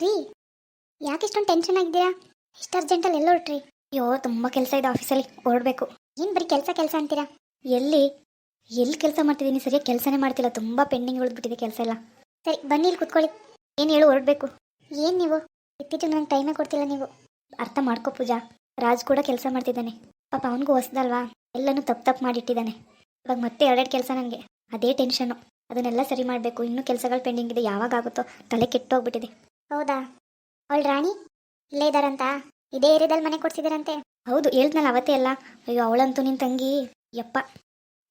ರೀ, ಯಾಕೆ ಇಷ್ಟೊಂದು ಟೆನ್ಷನ್ ಆಗಿದ್ದೀರಾ ಇಷ್ಟು ಅರ್ಜೆಂಟಲ್ಲಿ ಎಲ್ಲ ಹೊರಟ್ರಿ ಅಯ್ಯೋ, ತುಂಬ ಕೆಲಸ ಇದೆ ಆಫೀಸಲ್ಲಿ ಓಡಬೇಕು. ಏನು ಬರೀ ಕೆಲಸ ಕೆಲಸ ಅಂತೀರಾ? ಎಲ್ಲಿ ಎಲ್ಲಿ ಕೆಲಸ ಮಾಡ್ತಿದ್ದೀನಿ? ಸರಿಯಾಗಿ ಕೆಲಸನೇ ಮಾಡ್ತಿಲ್ಲ. ತುಂಬ ಪೆಂಡಿಂಗ್ ಉಳಿದ್ಬಿಟ್ಟಿದೆ ಕೆಲಸ ಎಲ್ಲ. ಸರಿ, ಬನ್ನಿ ಇಲ್ಲಿ ಕುತ್ಕೊಳ್ಳಿ. ಏನು ಹೇಳು ಹೊರಡಬೇಕು ಏನು ನೀವು? ಇತ್ತೀಚೆಗೆ ನನಗೆ ಟೈಮೇ ಕೊಡ್ತಿಲ್ಲ ನೀವು. ಅರ್ಥ ಮಾಡ್ಕೋ ಪೂಜಾ. ರಾಜ್ ಕೂಡ ಕೆಲಸ ಮಾಡ್ತಿದ್ದಾನೆ. ಪಾಪ ಅವನಿಗೂ ಹೊಸ್ದಲ್ವಾ? ಎಲ್ಲನೂ ತಪ್ಪು ತಪ್ಪು ಮಾಡಿಟ್ಟಿದ್ದಾನೆ. ಇವಾಗ ಮತ್ತೆ ಎರಡೆರಡು ಕೆಲಸ ನನಗೆ. ಅದೇ ಟೆನ್ಷನು ಅದನ್ನೆಲ್ಲ ಸರಿ ಮಾಡಬೇಕು. ಇನ್ನೂ ಕೆಲಸಗಳು ಪೆಂಡಿಂಗ್ ಇದೆ. ಯಾವಾಗ ಆಗುತ್ತೋ? ತಲೆ ಕೆಟ್ಟೋಗ್ಬಿಟ್ಟಿದೆ. ಹೌದಾ? ಅವಳ ರಾಣಿ? ಇಲ್ಲೇ ಇದ್ದಾರಂತ? ಇದೇ ಏರಿಯಾದಲ್ಲಿ ಮನೆ ಕೊಡ್ಸಿದಾರಂತೆ ಹೌದು, ಹೇಳ್ದ್ನಲ್ಲ ಅವತ್ತೇ ಅಲ್ಲ ಅಯ್ಯೋ, ಅವಳಂತೂ ನಿನ್ನ ತಂಗಿ. ಯಪ್ಪ.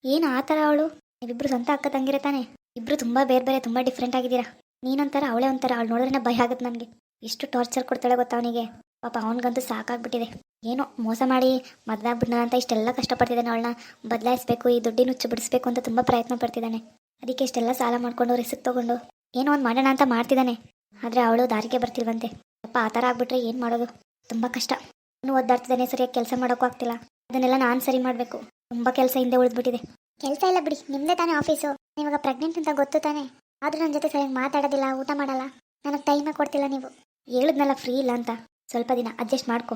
ಏನು ಆ ಥರ ಅವಳು? ನೀವಿಬ್ರು ಸ್ವಂತ ಅಕ್ಕ ತಂಗಿರತಾನೆ ಇಬ್ರು ತುಂಬ ಬೇರೆ ಬೇರೆ, ತುಂಬ ಡಿಫ್ರೆಂಟ್ ಆಗಿದ್ದೀರಾ. ನೀನಂತಾರ ಅವಳೇ ಒಂಥರ. ಅವಳು ನೋಡಿದ್ರೆ ಭಯ ಆಗುತ್ತೆ ನನಗೆ. ಎಷ್ಟು ಟಾರ್ಚರ್ ಕೊಡ್ತಾಳೆ ಗೊತ್ತಾ ಅವನಿಗೆ? ಪಾಪ ಅವನಿಗಂತೂ ಸಾಕಾಗ್ಬಿಟ್ಟಿದೆ. ಏನೋ ಮೋಸ ಮಾಡಿ ಮದ್ದಾಗ್ಬಿಡ್ನ ಅಂತ ಇಷ್ಟೆಲ್ಲ ಕಷ್ಟಪಡ್ತಿದ್ದಾನೆ ಅವಳನ್ನ. ಬದಲಾಯಿಸ್ಬೇಕು, ಈ ದುಡ್ಡಿನ ಹುಚ್ಚು ಬಿಡಿಸ್ಬೇಕು ಅಂತ ತುಂಬ ಪ್ರಯತ್ನ ಪಡ್ತಿದ್ದಾನೆ. ಅದಕ್ಕೆ ಇಷ್ಟೆಲ್ಲ ಸಾಲ ಮಾಡ್ಕೊಂಡು, ರಿಸ್ಕ್ ತೊಗೊಂಡು ಏನೋ ಒಂದು ಮಾಡೋಣ ಅಂತ ಮಾಡ್ತಿದ್ದಾನೆ. ಆದರೆ ಅವಳು ದಾರಿಗೆ ಬರ್ತಿಲ್ವಂತೆ. ಅಪ್ಪ ಆ ಥರ ಆಗ್ಬಿಟ್ರೆ ಏನು ಮಾಡೋದು? ತುಂಬ ಕಷ್ಟ. ಅವನು ಒದ್ದಾಡ್ತಿದ್ದಾನೆ ಸರಿಯಾಗಿ ಕೆಲಸ ಮಾಡೋಕ್ಕೂ ಆಗ್ತಿಲ್ಲ. ಅದನ್ನೆಲ್ಲ ನಾನು ಸರಿ ಮಾಡಬೇಕು. ತುಂಬ ಕೆಲಸ ಹಿಂದೆ ಉಳಿದ್ಬಿಟ್ಟಿದೆ. ಕೆಲಸ ಇಲ್ಲ ಬಿಡಿ. ನಿಮ್ಮದೇ ತಾನೇ ಆಫೀಸು. ಇವಾಗ ಪ್ರೆಗ್ನೆಂಟ್ ಅಂತ ಗೊತ್ತು ತಾನೇ. ಆದರೂ ನನ್ನ ಜೊತೆ ಸರಿಯಾಗಿ ಮಾತಾಡೋದಿಲ್ಲ, ಊಟ ಮಾಡಲ್ಲ. ನನಗೆ ಟೈಮೇ ಕೊಡ್ತಿಲ್ಲ ನೀವು. ಹೇಳಿದ್ನಲ್ಲ ಫ್ರೀ ಇಲ್ಲ ಅಂತ. ಸ್ವಲ್ಪ ದಿನ ಅಡ್ಜಸ್ಟ್ ಮಾಡ್ಕೊ.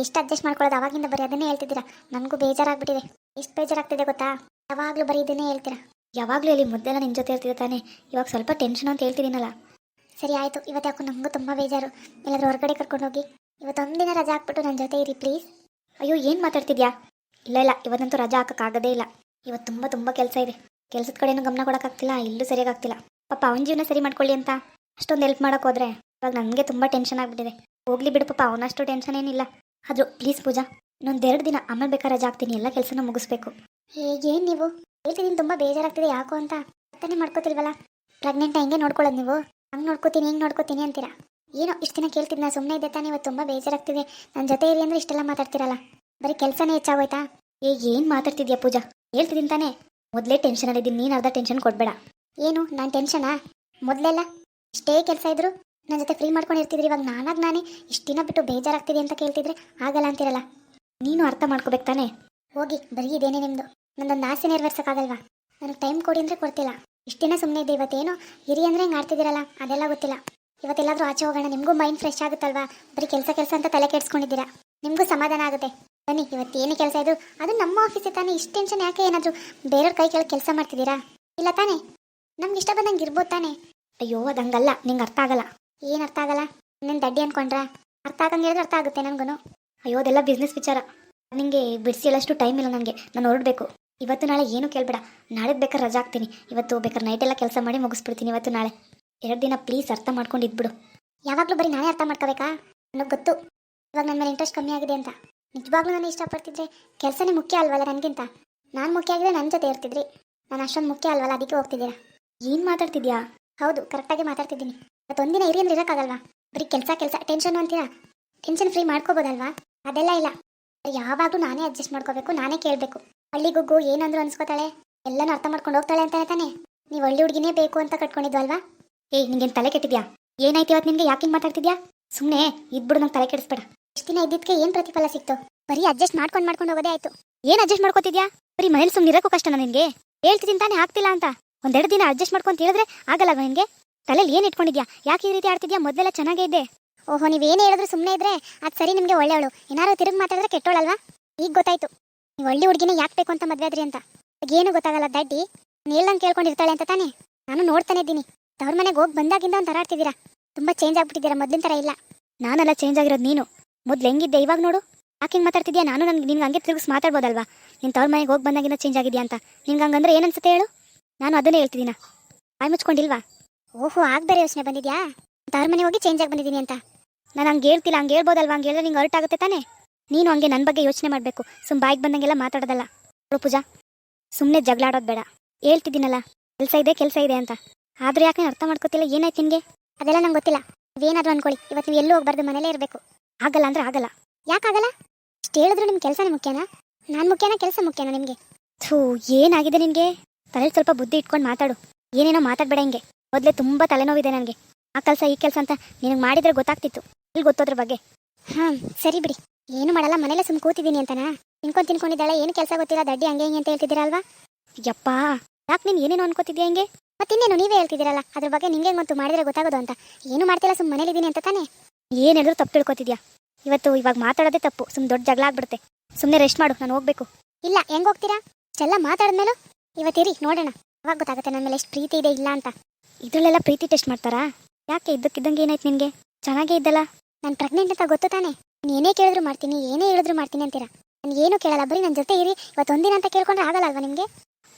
ಎಷ್ಟು ಅಡ್ಜಸ್ಟ್ ಮಾಡ್ಕೊಳ್ಳೋದು? ಅವಾಗಿಂದ ಬರೀ ಅದನ್ನೇ ಹೇಳ್ತಿದ್ದೀರಾ? ನನಗೂ ಬೇಜಾರಾಗ್ಬಿಟ್ಟಿದೆ. ಎಷ್ಟು ಬೇಜಾರಾಗ್ತಿದೆ ಗೊತ್ತಾ? ಯಾವಾಗಲೂ ಬರೀ ಇದನ್ನೇ ಹೇಳ್ತೀರಾ? ಯಾವಾಗಲೂ ಇಲ್ಲಿ ಮುದ್ದೆಲ್ಲ ನಿಮ್ಮ ಜೊತೆ ಇರ್ತಿದ್ದೆ ತಾನೇ. ಇವಾಗ ಸ್ವಲ್ಪ ಟೆನ್ಷನ್ ಅಂತ ಹೇಳ್ತಿದ್ದೀನಲ್ಲ. ಸರಿ ಆಯಿತು, ಇವತ್ತು ಯಾಕೋ ನನಗೂ ತುಂಬ ಬೇಜಾರು. ಎಲ್ಲಾದರೂ ಹೊರಗಡೆ ಕರ್ಕೊಂಡೋಗಿ ಇವತ್ತೊಂದಿನ ರಜಾ ಹಾಕ್ಬಿಟ್ಟು ನನ್ನ ಜೊತೆ ಇರಿ ಪ್ಲೀಸ್ ಅಯ್ಯೋ, ಏನು ಮಾತಾಡ್ತಿದ್ಯಾ? ಇಲ್ಲ ಇಲ್ಲ, ಇವತ್ತಂತೂ ರಜಾ ಹಾಕೋಕ್ಕಾಗದೇ ಇಲ್ಲ. ಇವತ್ತು ತುಂಬ ತುಂಬ ಕೆಲಸ ಇದೆ. ಕೆಲಸದ ಕಡೆಯೂ ಗಮನ ಕೊಡೋಕ್ಕಾಗ್ತಿಲ್ಲ ಇಲ್ಲೂ ಸರಿಯಾಗ್ತಿಲ್ಲ ಪಾಪ, ಅವನ ಜೀವನ ಸರಿ ಮಾಡ್ಕೊಳ್ಳಿ ಅಂತ ಅಷ್ಟೊಂದು ಹೆಲ್ಪ್ ಮಾಡೋಕೆ ಹೋದ್ರೆ ಇವಾಗ ನನಗೆ ತುಂಬ ಟೆನ್ಷನ್ ಆಗಿಬಿಟ್ಟಿದೆ. ಹೋಗ್ಲಿ ಬಿಡು ಪಾಪ, ಅವನಷ್ಟು ಟೆನ್ಷನ್ ಏನಿಲ್ಲ. ಆದರೂ ಪ್ಲೀಸ್ ಪೂಜಾ, ಇನ್ನೊಂದು ಎರಡು ದಿನ ಆಮೇಲೆ ಬೇಕಾದ್ರೆ ರಜಾ ಆಗ್ತೀನಿ ಎಲ್ಲ ಕೆಲಸನ ಮುಗಿಸ್ಬೇಕು. ಏನು ನೀವು? ಹೇಳ್ತಿದ್ದೀನಿ ತುಂಬ ಬೇಜಾರಾಗ್ತಿದೆ ಯಾಕೋ ಅಂತ ಅರ್ಥನೇ ಮಾಡ್ಕೋತಿಲ್ವಲ್ಲ? ಪ್ರೆಗ್ನೆಂಟ್ ಹೆಂಗೆ ನೋಡ್ಕೊಳ್ಳೋದು ನೀವು? ಹಂಗೆ ನೋಡ್ಕೋತೀನಿ, ಹಿಂಗೆ ನೋಡ್ಕೋತೀನಿ ಅಂತೀರಾ? ಏನೋ ಇಷ್ಟು ದಿನ ಕೇಳ್ತಿದ್ನ ಸುಮ್ಮನೆ ಇದ್ದೆ ತಾನೇ, ಇವತ್ತು ತುಂಬ ಬೇಜಾರಾಗ್ತಿದೆ. ನನ್ನ ಜೊತೆ ಇರಿ ಅಂದ್ರೆ ಇಷ್ಟೆಲ್ಲ ಮಾತಾಡ್ತಿರಲ್ಲ. ಬರೀ ಕೆಲಸನೇ ಹೆಚ್ಚಾಗೋಯ್ತಾ? ಏ, ಏನು ಮಾತಾಡ್ತಿದ್ಯಾ ಪೂಜಾ? ಹೇಳ್ತಿದ್ದೀನಿ ತಾನೇ. ಮೊದಲೇ ಟೆನ್ಷನ್ ಅಲ್ಲಿದ್ದೀನಿ ನೀನು ಅರ್ಧ ಟೆನ್ಷನ್ ಕೊಡಬೇಡ. ಏನು, ನಾನು ಟೆನ್ಷನಾ ಮೊದಲೆಲ್ಲ ಇಷ್ಟೇ ಕೆಲಸ ಇದ್ರು ನನ್ನ ಜೊತೆ ಫ್ರೀ ಮಾಡ್ಕೊಂಡು ಇರ್ತಿದ್ರಿ ಇವಾಗ ನಾನಾಗ ನಾನೇ ಇಷ್ಟು ದಿನ ಬಿಟ್ಟು ಬೇಜಾರಾಗ್ತಿದೆ ಅಂತ ಕೇಳ್ತಿದ್ರೆ ಆಗಲ್ಲ ಅಂತಿರಲ್ಲ? ನೀನು ಅರ್ಥ ಮಾಡ್ಕೋಬೇಕು ತಾನೆ? ಹೋಗಿ, ಬರೀ ಇದೇನೆ ನಿಮ್ಮದು ನನ್ನೊಂದು ಆಸೆ ನೆರವೇರ್ಸೋಕ್ಕಾಗಲ್ವಾ? ನನಗೆ ಟೈಮ್ ಕೊಡಿ ಅಂದರೆ ಕೊಡ್ತಿಲ್ಲ. ಇಷ್ಟು ದಿನ ಸುಮ್ಮನೆ ಇದೆ ಇವತ್ತೇನು ಹಿರಿ ಅಂದರೆ ಹಿಂಗೆ ಆಡ್ತಿದ್ದೀರಲ್ಲ? ಅದೆಲ್ಲ ಗೊತ್ತಿಲ್ಲ. ಇವತ್ತೆಲ್ಲಾದರೂ ಆಚೆ ಹೋಗೋಣ, ನಿಮಗೂ ಮೈಂಡ್ ಫ್ರೆಶ್ ಆಗುತ್ತಲ್ವಾ? ಬರೀ ಕೆಲಸ ಕೆಲಸ ಅಂತ ತಲೆ ಕೆಡ್ಸ್ಕೊಂಡಿದ್ದೀರಾ? ನಿಮಗೂ ಸಮಾಧಾನ ಆಗುತ್ತೆ. ಬನ್ನಿ, ಇವತ್ತು ಏನೇ ಕೆಲಸ ಇದು ಅದು ನಮ್ಮ ಆಫೀಸೇ ತಾನೇ, ಇಷ್ಟು ಟೆನ್ಷನ್ ಯಾಕೆ ಏನಾದರೂ ಬೇರೆಯವ್ರ ಕೈ ಕೆಳಗೆ ಕೆಲಸ ಮಾಡ್ತಿದ್ದೀರಾ? ಇಲ್ಲ ತಾನೇ? ನಮ್ಗೆ ಇಷ್ಟ ಬಂದಂಗೆ ಇರ್ಬೋದು ತಾನೇ? ಅಯ್ಯೋ, ಅದಂಗಲ್ಲ, ನಿಂಗೆ ಅರ್ಥ ಆಗಲ್ಲ. ಏನು ಅರ್ಥ ಆಗಲ್ಲ? ನಿನ್ನ ದಡ್ಡಿ ಅನ್ಕೊಂಡ್ರ? ಅರ್ಥ ಆಗಂಗೆ ಹೇಳಿದ್ರೆ ಅರ್ಥ ಆಗುತ್ತೆ ನನಗೂ ಅಯ್ಯೋ, ಅದೆಲ್ಲ ಬಿಸ್ನೆಸ್ ವಿಚಾರ. ನಿಮಗೆ ಬಿಡಿಸಿ ಟೈಮ್ ಇಲ್ಲ ನನಗೆ ನಾನು ಹೊರಡಬೇಕು. ಇವತ್ತು ನಾಳೆ ಏನು ಕೇಳಬೇಡ. ನಾಳೆ ಬೇಕಾದ್ರೆ ರಜಾ ಹಾಕ್ತೀನಿ. ಇವತ್ತು ಬೇಕಾದ್ರೆ ನೈಟ್ ಎಲ್ಲ ಕೆಲಸ ಮಾಡಿ ಮುಗಿಸ್ಬಿಡ್ತೀನಿ ಇವತ್ತು ನಾಳೆ. ಎರಡು ದಿನ ಪ್ಲೀಸ್ ಅರ್ಥ ಮಾಡ್ಕೊಂಡು ಇದ್ಬಿಡು. ಯಾವಾಗಲೂ ಬರೀ ನಾನೇ ಅರ್ಥ ಮಾಡ್ಕೋಬೇಕಾ? ನನಗೆ ಗೊತ್ತು. ಇವಾಗ ನನ್ನ ಮೇಲೆ ಇಂಟ್ರೆಸ್ಟ್ ಕಮ್ಮಿ ಆಗಿದೆ ಅಂತ. ನಿಜವಾಗ್ಲೂ ನಾನು ಇಷ್ಟಪಡ್ತಿದ್ರೆ ಕೆಲಸನೇ ಮುಖ್ಯ ಅಲ್ವಲ್ಲ ನನಗಿಂತ? ನಾನು ಮುಖ್ಯ ಆಗಿದ್ರೆ ನನ್ನ ಜೊತೆ ಇರ್ತಿದ್ರಿ. ನಾನು ಅಷ್ಟೊಂದು ಮುಖ್ಯ ಅಲ್ವಲ್ಲ, ಅದಕ್ಕೆ ಹೋಗ್ತಿದ್ದೀರಾ? ಏನು ಮಾತಾಡ್ತಿದ್ಯಾ ಹೌದು ಕರೆಕ್ಟಾಗಿ ಮಾತಾಡ್ತಿದ್ದೀನಿ. ಮತ್ತೊಂದಿನ ಇರಿ ಅಂದ್ರೆ ಇರೋಕ್ಕಾಗಲ್ವಾ? ಬರೀ ಕೆಲಸ ಕೆಲಸ ಟೆನ್ಷನ್ ಅಂತೀರಾ? ಟೆನ್ಷನ್ ಫ್ರೀ ಮಾಡ್ಕೋಬೋದಲ್ವಾ? ಅದೆಲ್ಲ ಇಲ್ಲ. ಯಾವಾಗಲೂ ನಾನೇ ಅಡ್ಜಸ್ಟ್ ಮಾಡ್ಕೋಬೇಕು, ನಾನೇ ಕೇಳಬೇಕು. ಹಳ್ಳಿ ಗುಗ್ಗು ಏನಂದ್ರು ಅನ್ಸ್ಕೋತಾಳೆ. ಎಲ್ಲನೂ ಅರ್ಥ ಮಾಡ್ಕೊಂಡು ಹೋಗ್ತಾಳೆ ಅಂತಾನೆ ತಾನೆ ನೀವು ಹಳ್ಳಿ ಹುಡುಗಿನೇ ಬೇಕು ಅಂತ ಕಟ್ಕೊಂಡಿದ್ವಲ್ವಾ? ಏಯ್, ನಿಂಗೇನು ತಲೆ ಕೆಟ್ಟಿದ್ಯಾ? ಏನಾಯ್ತು ಇವತ್ತು ನಿನ್ಗೆ? ಯಾಕೆ ಮಾತಾಡ್ತಿದ್ಯಾ? ಸುಮ್ಮನೆ ಇದ್ಬಿಡು, ನಂಗೆ ತಲೆ ಕೆಡಿಸ್ಬೇಡ. ಇಷ್ಟು ದಿನ ಇದ್ದಿದ್ದಕ್ಕೆ ಏನು ಪ್ರತಿಫಲ ಸಿಕ್ತು? ಬರೀ ಅಡ್ಜಸ್ಟ್ ಮಾಡ್ಕೊಂಡು ಮಾಡ್ಕೊಂಡು ಹೋಗೋದೇ ಆಯ್ತು. ಏನು ಅಡ್ಜಸ್ಟ್ ಮಾಡ್ಕೋತಿದ್ಯಾ? ಬರೀ ಮನೇಲಿ ಸುಮ್ಮನೆ ಇರೋಕ್ಕೂ ಕಷ್ಟನಾ ನಿನಗೆ? ಹೇಳ್ತಿದ್ದೀನಿ ತಾನೇ, ಆಗ್ತಿಲ್ಲ ಅಂತ. ಒಂದೆರಡು ದಿನ ಅಡ್ಜಸ್ಟ್ ಮಾಡ್ಕೊಂತ ಹೇಳಿದ್ರೆ ಆಗಲ್ಲವಾ ನಿನಗೆ? ತಲೆಯಲ್ಲಿ ಏನು ಇಟ್ಕೊಂಡಿದ್ಯಾ? ಯಾಕೆ ಈ ರೀತಿ ಆಡ್ತಿದ್ಯಾ? ಮೊದಲೆಲ್ಲ ಚೆನ್ನಾಗೇ ಇದ್ದೆ. ಓಹೋ ನೀವೇನೇ ಹೇಳಿದ್ರು ಸುಮ್ಮನೆ ಇದ್ರೆ ಅದು ಸರಿ ನಿಮಗೆ ಒಳ್ಳೆಯವಳು. ಏನಾದ್ರು ತಿರುಗಿ ಮಾತಾಡಿದ್ರೆ ಕೆಟ್ಟೋಳಲ್ವಾ? ಈಗ ಗೊತ್ತಾಯ್ತು. ಒಳ್ಳೆ ಹುಡುಗಿನ ಯಾಕೆ ಬೇಕು ಅಂತ ಮದ್ವೆ ಆದ್ರಿ ಅಂತ? ಏನು ಗೊತ್ತಾಗಲ್ಲ ದಡ್ಡಿ. ನೀಲ್ದಂಗೆ ಕೇಳ್ಕೊಂಡಿರ್ತಾಳೆ ಅಂತ ತಾನೇ? ನಾನು ನೋಡ್ತಾನೆ ಇದ್ದೀನಿ. ತವ್ರ ಮನೆಗೆ ಹೋಗಿ ಬಂದಾಗಿಂದ ಒಂಥರ ಆಡ್ತಿದ್ದೀರಾ? ತುಂಬ ಚೇಂಜ್ ಆಗ್ಬಿಟ್ಟಿದ್ದೀರಾ? ಮೊದಲಿನ ಥರ ಇಲ್ಲ. ನಾನೆಲ್ಲ ಚೇಂಜ್ ಆಗಿರೋದು ನೀನು. ಮೊದ್ಲು ಹೆಂಗಿದ್ದೆ ಇವಾಗ ನೋಡು. ಯಾಕೆ ಹಿಂಗೆ ಮಾತಾಡ್ತಿದ್ಯಾ? ನಾನು ನನಗೆ ನಿನ್ಗೆ ಹಂಗೆ ತಿರುಗಿಸ್ ಮಾತಾಡ್ಬೋದಲ್ವಾ? ನಿನ್ನ ತವ್ರ ಮನೆಗೆ ಹೋಗಿ ಬಂದಾಗಿಂದ ಚೇಂಜ್ ಆಗಿದ್ಯಾ ಅಂತ? ನಿನ್ಗೆ ಹಂಗಂದ್ರೆ ಏನು ಅನ್ಸುತ್ತೆ ಹೇಳು? ನಾನು ಅದನ್ನೇ ಹೇಳ್ತಿದ್ದೀನ? ಬಾಯ್ ಮುಚ್ಕೊಂಡಿಲ್ವಾ? ಓಹೋ, ಆಗ ಬೇರೆ ಯೋಚನೆ ಬಂದಿದ್ಯಾ? ತವ್ರ ಮನೆಗೆ ಹೋಗಿ ಚೇಂಜ್ ಆಗಿ ಬಂದಿದ್ದೀನಿ ಅಂತ. ನಾನು ಹಂಗೆ ಹೇಳ್ತಿಲ್ಲ, ಹಂಗೆ ಹೇಳ್ಬೋದಲ್ವಾ? ಹಂಗೆ ಹೇಳಿದ್ರೆ ನಿಂಗೆ ಅರ್ಟ್ ಆಗುತ್ತೆ ತಾನೇ? ನೀನು ಹಂಗೆ ನನ್ನ ಬಗ್ಗೆ ಯೋಚನೆ ಮಾಡಬೇಕು. ಸುಮ್ ಬಾಯಿಗೆ ಬಂದಂಗೆಲ್ಲ ಮಾತಾಡೋದಲ್ಲ. ನೋಡು ಪೂಜಾ ಸುಮ್ಮನೆ ಜಗಳಾಡೋದು ಬೇಡ. ಹೇಳ್ತಿದ್ದೀನಲ್ಲ, ಕೆಲಸ ಇದೆ ಕೆಲಸ ಇದೆ ಅಂತ. ಆದರೂ ಯಾಕೆ ಅರ್ಥ ಮಾಡ್ಕೋತಿಲ್ಲ, ಏನಾಯ್ತು ನಿನಗೆ? ಅದೆಲ್ಲ ನಂಗೆ ಗೊತ್ತಿಲ್ಲ. ನೀವೇನಾದರೂ ಅನ್ಕೊಳ್ಳಿ ಇವತ್ತು ನೀವು ಎಲ್ಲೂ ಹೋಗ್ಬಾರ್ದು ಮನೇಲೇ ಇರಬೇಕು. ಆಗಲ್ಲ ಅಂದ್ರೆ ಆಗಲ್ಲ. ಯಾಕಾಗಲ್ಲ ಇಷ್ಟು ಹೇಳಿದ್ರು ನಿಮ್ಮ ಕೆಲಸನೇ ಮುಖ್ಯನಾ? ನಾನು ಮುಖ್ಯನಾ, ಕೆಲಸ ಮುಖ್ಯನಾ ನಿಮಗೆ? ಥೂ, ಏನಾಗಿದೆ ನಿನಗೆ? ತಲೆಯಲ್ಲಿ ಸ್ವಲ್ಪ ಬುದ್ಧಿ ಇಟ್ಕೊಂಡು ಮಾತಾಡು. ಏನೇನೋ ಮಾತಾಡಬೇಡ ಹಿಂಗೆ. ಮೊದಲೇ ತುಂಬ ತಲೆನೋವಿದೆ ನನಗೆ. ಆ ಕೆಲಸ, ಈ ಕೆಲಸ ಅಂತ ನಿನಗೆ ಮಾಡಿದರೆ ಗೊತ್ತಾಗ್ತಿತ್ತು. ಇಲ್ಲಿ ಗೊತ್ತೋದ್ರ ಬಗ್ಗೆ? ಹಾಂ ಸರಿ ಬಿಡಿ. ಏನು ಮಾಡಲ್ಲ, ಮನೇಲೆ ಸುಮ್ ಕೂತಿದ್ದೀನಿ ಅಂತನಾ? ತಿನ್ಕೊಂಡು ತಿನ್ಕೊಂಡಿದ್ದಾಳೆ, ಏನು ಕೆಲಸ ಗೊತ್ತಿಲ್ಲ, ದಡ್ಡಿ ಹಂಗೆ ಹಿಂಗೆ ಅಂತ ಹೇಳ್ತಿದ್ದೀರಾ ಯಪ್ಪ, ಯಾಕೆ ನೀನು ಏನೇನು ಅನ್ಕೋತಿದ್ಯಾ ಹಂಗೆ? ಮತ್ತಿನ್ನೇನು ನೀವೇ ಹೇಳ್ತಿದ್ದೀರಲ್ಲ, ಅದ್ರ ಬಗ್ಗೆ ನಿಂಗೆ ಗೊತ್ತು, ಮಾಡಿದ್ರೆ ಗೊತ್ತಾಗೋದು ಅಂತ. ಏನು ಮಾಡ್ತಿಲ್ಲ, ಸುಮ್ ಮನೇಲಿದ್ದೀನಿ ಅಂತ ತಾನೇ? ಏನು ಹೇಳಿದ್ರು ತಪ್ಪು ತಿಳ್ಕೊತಿದ್ಯಾ? ಇವತ್ತು ಇವಾಗ ಮಾತಾಡೋದೇ ತಪ್ಪು, ಸುಮ್ ದೊಡ್ಡ ಜಗಳ ಆಗ್ಬಿಡುತ್ತೆ. ಸುಮ್ಮನೆ ರೆಸ್ಟ್ ಮಾಡು, ನಾನು ಹೋಗ್ಬೇಕು. ಇಲ್ಲ, ಹೆಂಗ್ ಹೋಗ್ತೀರಾ? ಚೆಲ್ಲ ಮಾತಾಡಿದ್ಮೇಲೂ? ಇವತ್ತಿರಿ ನೋಡೋಣ. ಅವಾಗ ಗೊತ್ತಾಗುತ್ತೆ ನನ್ನ ಮೇಲೆ ಎಷ್ಟು ಪ್ರೀತಿ ಇದೆ, ಇಲ್ಲ ಅಂತ. ಇದರಲ್ಲೆಲ್ಲ ಪ್ರೀತಿ ಟೆಸ್ಟ್ ಮಾಡ್ತಾರಾ? ಯಾಕೆ ಇದ್ದಕ್ಕಿದ್ದಂಗೆ ಏನಾಯ್ತು ನಿನಗೆ? ಚೆನ್ನಾಗೇ ಇದ್ದಲ್ಲ? ನಾನು ಪ್ರೆಗ್ನೆಂಟ್ ಅಂತ ಗೊತ್ತು ತಾನೇ? ಏನೇ ಕೇಳಿದ್ರು ಮಾಡ್ತೀನಿ ಏನೇ ಹೇಳಿದ್ರು ಮಾಡ್ತೀನಿ ಅಂತೀರಾ? ನನ್ಗೆ ಏನು ಕೇಳಲ್ಲ ಬರೀ ನನ್ನ ಜೊತೆ ಇರಿ. ಇವತ್ತು ಒಂದಿನ ಅಂತ ಕೇಳ್ಕೊಂಡ್ರೆ ಆಗಲ್ಲ ಅಲ್ವಾ ನಿಮಗೆ?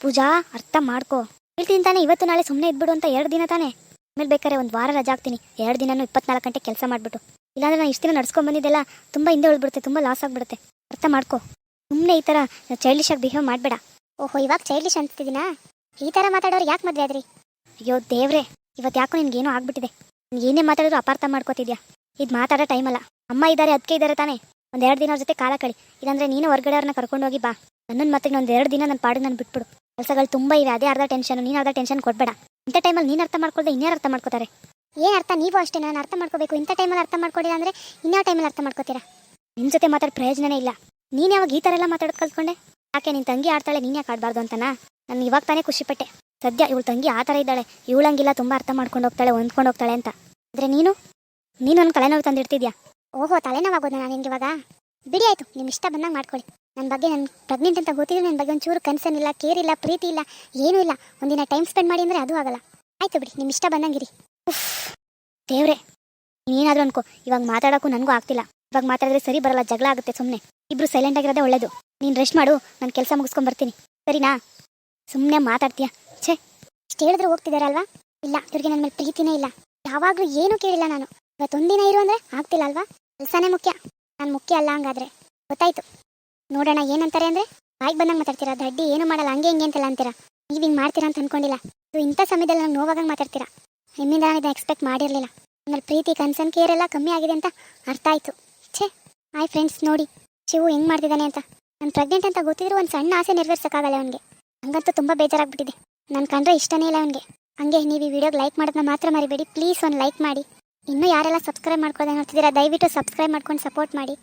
ಪೂಜಾ ಅರ್ಥ ಮಾಡ್ಕೋ. ಹೇಳ್ತೀನಿ ತಾನೇ ಇವತ್ತು ನಾಳೆ ಸುಮ್ಮನೆ ಇದ್ಬಿಡು ಅಂತ ಎರಡು ದಿನ ತಾನೆ. ಆಮೇಲೆ ಬೇಕಾದ್ರೆ ಒಂದು ವಾರ ರಜಾ ಆಗ್ತೀನಿ ಎರಡು ದಿನನೂ ಇಪ್ಪತ್ನಾಲ್ಕು ಗಂಟೆ ಕೆಲಸ ಮಾಡಿಬಿಟ್ಟು. ಇಲ್ಲಾಂದ್ರೆ ನಾನು ಇಷ್ಟು ದಿನ ನಡ್ಸ್ಕೊಂಡ್ ಬಂದಿದ್ದೆಲ್ಲ ತುಂಬ ಹಿಂದೆ ಉಳ್ಬಿಡುತ್ತೆ ತುಂಬ ಲಾಸ್ ಆಗ್ಬಿಡುತ್ತೆ. ಅರ್ಥ ಮಾಡ್ಕೋ. ಸುಮ್ಮನೆ ಈ ಥರ ಚೈಲ್ಡಿಶ್ ಆಗಿ ಬಿಹೇವ್ ಮಾಡಬೇಡ. ಓಹೋ ಇವಾಗ ಚೈಲ್ಡಿಶ್ ಅಂತಿದ್ದೀನಾ ಈ ಥರ ಮಾತಾಡೋರು ಯಾಕೆ ಮದುವೆ ಆದ್ರಿ? ಅಯ್ಯೋ ದೇವ್ರೆ ಇವತ್ತು ಯಾಕೋ ನಿನ್ಗೇನೋ ಆಗ್ಬಿಟ್ಟಿದೆ. ನೀನ್ ಏನೇ ಮಾತಾಡಿದ್ರು ಅಪಾರ್ಥ ಮಾಡ್ಕೋತಿದ್ಯಾ? ಇದು ಮಾತಾಡೋ ಟೈಮ್ ಅಲ್ಲ. ಅಮ್ಮ ಇದ್ದಾರೆ ಅದಕ್ಕೆ ಇದ್ದಾರೆ ತಾನೇ. ಒಂದೆರಡು ದಿನ ಅವ್ರ ಜೊತೆ ಕಾಲ ಕಳಿ. ಇಲ್ಲಾಂದ್ರೆ ನೀನು ಹೊರಗಡೆ ಅವ್ರನ್ನ ಕರ್ಕೊಂಡು ಹೋಗಿ ಬಾ. ನನ್ನ ಮತ್ತೆ ಒಂದು ಎರಡು ದಿನ ನನ್ನ ಪಾಡಿಗೆ ನಾನು ಬಿಟ್ಬಿಡು. ಕೆಲಸಗಳು ತುಂಬ ಇವೆ, ಅದೇ ಅರ್ಧ ಟೆನ್ಷನ್ ನೀನು ಅರ್ಧ ಟೆನ್ಷನ್ ಕೊಡಬೇಡ. ಇಂಥ ಟೈಮಲ್ಲಿ ನೀನು ಅರ್ಥ ಮಾಡ್ಕೊಳ್ದೆ ಇನ್ಯಾರು ಅರ್ಥ ಮಾಡ್ಕೋತಾರೆ. ಏನು ಅರ್ಥ? ನೀವು ಅಷ್ಟೇ, ನಾನು ಅರ್ಥ ಮಾಡ್ಕೋಬೇಕು. ಇಂಥ ಟೈಮಲ್ಲಿ ಅರ್ಥ ಮಾಡ್ಕೊಂಡಿಲ್ಲ ಅಂದರೆ ಇನ್ಯಾವ ಟೈಮಲ್ಲಿ ಅರ್ಥ ಮಾಡ್ಕೋತೀರಾ? ನಿನ್ನ ಜೊತೆ ಮಾತಾಡ ಪ್ರಯೋಜನನೇ ಇಲ್ಲ. ನೀನು ಯಾವಾಗ ಈ ಥರ ಎಲ್ಲ ಮಾತಾಡೋದು ಕಲ್ತ್ಕೊಂಡೆ? ಯಾಕೆ ನಿನ್ನ ತಂಗಿ ಆಡ್ತಾಳೆ, ನೀನು ಯಾಕೆ ಆಡಬಾರ್ದು ಅಂತನಾ? ನಾನು ಇವಾಗ ತಾನೇ ಖುಷಿಪಟ್ಟೆ. ಸದ್ಯ ಇವಳು ತಂಗಿ ಆ ಥರ ಇದ್ದಾಳೆ. ಇವಳಂಗಿಲ್ಲ, ತುಂಬ ಅರ್ಥ ಮಾಡ್ಕೊಂಡು ಹೋಗ್ತಾಳೆ, ಹೊಂದ್ಕೊಂಡು ಹೋಗ್ತಾಳೆ ಅಂತ. ಆದರೆ ನೀನು? ನೀನು ನನ್ನ ತಲೆನೋವು ತಂದಿಡ್ತಿದ್ಯಾ? ಓಹೋ, ತಲೆನೋವಾಗೋದು ನಾನು ನಿಮ್ಗೆ ಇವಾಗ. ಬಿಡಿ ಆಯಿತು ನಿಮ್ಮ ಇಷ್ಟ ಬಂದಂಗೆ ಮಾಡ್ಕೊಳ್ಳಿ. ನನ್ನ ಬಗ್ಗೆ ನನ್ನ ಪ್ರೆಗ್ನೆಂಟ್ ಅಂತ ಗೊತ್ತಿದ್ರು ನನ್ನ ಬಗ್ಗೆ ಒಂಚೂರು ಕನ್ಸನ್ ಇಲ್ಲ ಕೇರ್ ಇಲ್ಲ, ಪ್ರೀತಿ ಇಲ್ಲ, ಏನೂ ಇಲ್ಲ. ಒಂದಿನ ಟೈಮ್ ಸ್ಪೆಂಡ್ ಮಾಡಿ ಅಂದರೆ ಅದು ಆಗಲ್ಲ. ಆಯ್ತು ಬಿಡಿ ನಿಮ್ಮ ಇಷ್ಟ ಬಂದಂಗಿರಿ ಉಫ್, ದೇವ್ರೆ. ನೀನಾದರೂ ಅನ್ಕೋ, ಇವಾಗ ಮಾತಾಡೋಕ್ಕೂ ನನಗೂ ಆಗ್ತಿಲ್ಲ. ಇವಾಗ ಮಾತಾಡಿದ್ರೆ ಸರಿ ಬರಲ್ಲ, ಜಗಳ ಆಗುತ್ತೆ ಸುಮ್ಮನೆ ಇಬ್ರು ಸೈಲೆಂಟ್ ಆಗಿರೋದೇ ಒಳ್ಳೇದು. ನೀನು ರೆಸ್ಟ್ ಮಾಡು, ನಾನು ಕೆಲಸ ಮುಗಿಸ್ಕೊಂಡು ಬರ್ತೀನಿ. ಸರಿನಾ? ಸುಮ್ಮನೆ ಮಾತಾಡ್ತೀಯ? ಛೇ, ಇಷ್ಟು ಹೇಳಿದ್ರು ಹೋಗ್ತಿದಾರಲ್ವಾ? ಇಲ್ಲ, ಇವ್ರಿಗೆ ನನ್ನ ಮೇಲೆ ಪ್ರೀತಿನೇ ಇಲ್ಲ. ಯಾವಾಗಲೂ ಏನೂ ಕೇಳಿಲ್ಲ ನಾನು. ಇವತ್ತೊಂದಿನ ಇರು ಅಂದರೆ ಆಗ್ತಿಲ್ಲ ಅಲ್ವಾ? ಕೆಲಸನೇ ಮುಖ್ಯ. ನಾನು ಮುಖ್ಯ ಅಲ್ಲ ಹಂಗಾದ್ರೆ. ಗೊತ್ತಾಯ್ತು. ನೋಡೋಣ ಏನಂತಾರೆ ಅಂದರೆ? ಬಾಯಿಗೆ ಬಂದಂಗೆ ಮಾತಾಡ್ತೀರಾ? ದಡ್ಡಿ ಏನು ಮಾಡಲ್ಲ, ಹಂಗೆ ಹಿಂಗೆ ಅಂತೆಲ್ಲ ಅಂತೀರಾ? ನೀವು ಹಿಂಗೆ ಮಾಡ್ತೀರಾ ಅಂತ ಅನ್ಕೊಂಡಿಲ್ಲ. ನೀವು ಇಂಥ ಸಮಯದಲ್ಲಿ ನಂಗೆ ನೋವಾಗಂಗೆ ಮಾತಾಡ್ತೀರಾ? ನಿಮ್ಮಿಂದ ನಾನು ಎಕ್ಸ್ಪೆಕ್ಟ್ ಮಾಡಿರಲಿಲ್ಲ. ಆಮೇಲೆ ಪ್ರೀತಿ, ಕನ್ಸನ್ ಕೇರ್ ಎಲ್ಲ ಕಮ್ಮಿ ಆಗಿದೆ ಅಂತ ಅರ್ಥ ಆಯ್ತು. ಛೇ, ಹಾಯ್ ಫ್ರೆಂಡ್ಸ್ ನೋಡಿ. ಶಿವು ಹೆಂಗ್ ಮಾಡ್ತಿದ್ದಾನೆ ಅಂತ. ನಾನು ಪ್ರೆಗ್ನೆಂಟ್ ಅಂತ ಗೊತ್ತಿದ್ರು ಒಂದು ಸಣ್ಣ ಆಸೆ ನೆರವೇರ್ಸೋಕ್ಕಾಗಲ್ಲ ಅವನಿಗೆ. ಹಂಗಂತೂ ತುಂಬ ಬೇಜಾರಾಗ್ಬಿಟ್ಟಿದೆ. ನಾನು ಕಂಡ್ರೆ ಇಷ್ಟನೇ ಇಲ್ಲ ಅವನಿಗೆ. ಹಂಗೆ, ನೀವು ಈ ವಿಡಿಯೋಗೆ ಲೈಕ್ ಮಾಡೋದನ್ನ ಮಾತ್ರ ಮರಿಬೇಡಿ. ಪ್ಲೀಸ್ ಒಂದು ಲೈಕ್ ಮಾಡಿ. ಇನ್ನೂ ಯಾರೆಲ್ಲ ಸಬ್ಸ್ಕ್ರೈಬ್ ಮಾಡ್ಕೊಳ್ಳೋದೇ ನೋಡ್ತಿದ್ದೀರಾ ದಯವಿಟ್ಟು ಸಬ್ಸ್ಕ್ರೈಬ್ ಮಾಡ್ಕೊಂಡು ಸಪೋರ್ಟ್ ಮಾಡಿ.